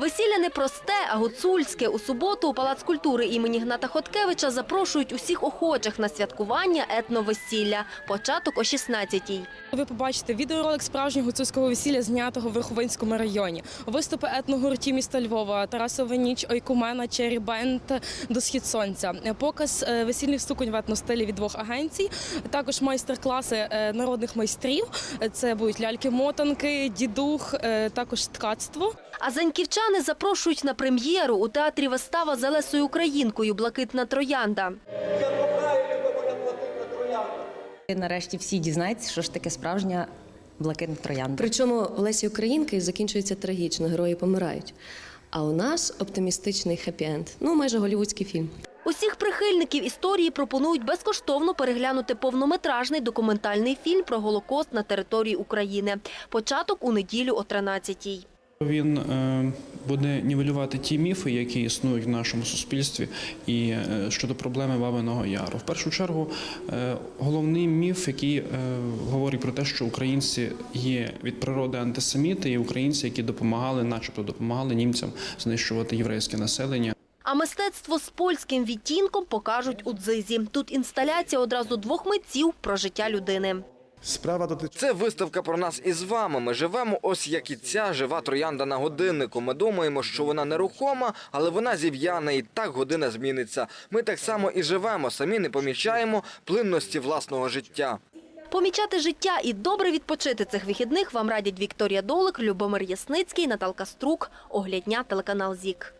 Весілля не просте, а гуцульське. У суботу у Палац культури імені Гната Хоткевича запрошують усіх охочих на святкування етновесілля. Початок о 16-й. Ви побачите відеоролик справжнього гуцульського весілля, знятого в Верховинському районі. Виступи етногуртів міста Львова, Тарасова ніч, Ойкумена, Чері Бенд до схід сонця. Показ е, весільних суконь в етностилі від двох агенцій. Також майстер-класи е, народних майстрів. Це будуть ляльки-мотанки, дідух, е, також ткацтво. А заньківчани запрошують на прем'єру у театрі вистава з Елесою Українкою Блакитна троянда. І Нарешті всі дізнаються, що ж таке справжня блакитна троянда. Причому в Лесі Українки закінчується трагічно, герої помирають. А у нас оптимістичний хеппі-енд. Ну, майже голівудський фільм. Усіх прихильників історії пропонують безкоштовно переглянути повнометражний документальний фільм про Голокост на території України. Початок у неділю о 13-й. Він е, буде нівелювати ті міфи, які існують в нашому суспільстві, і е, щодо проблеми Бабиного Яру. В першу чергу, е, головний міф, який говорить про те, що українці є від природи антисеміти, і українці, які допомагали, начебто допомагали німцям знищувати єврейське населення. А мистецтво з польським відтінком покажуть у дзизі. Тут інсталяція одразу двох митців про життя людини. Справа дотична. Це виставка про нас із вами. Ми живемо ось як і ця жива троянда на годиннику. Ми думаємо, що вона нерухома, але вона зів'яне і так година зміниться. Ми так само і живемо, самі не помічаємо плинності власного життя. Помічати життя і добре відпочити цих вихідних вам радять Вікторія Долик, Любомир Ясницький, Наталка Струк, Оглядня, телеканал ЗІК.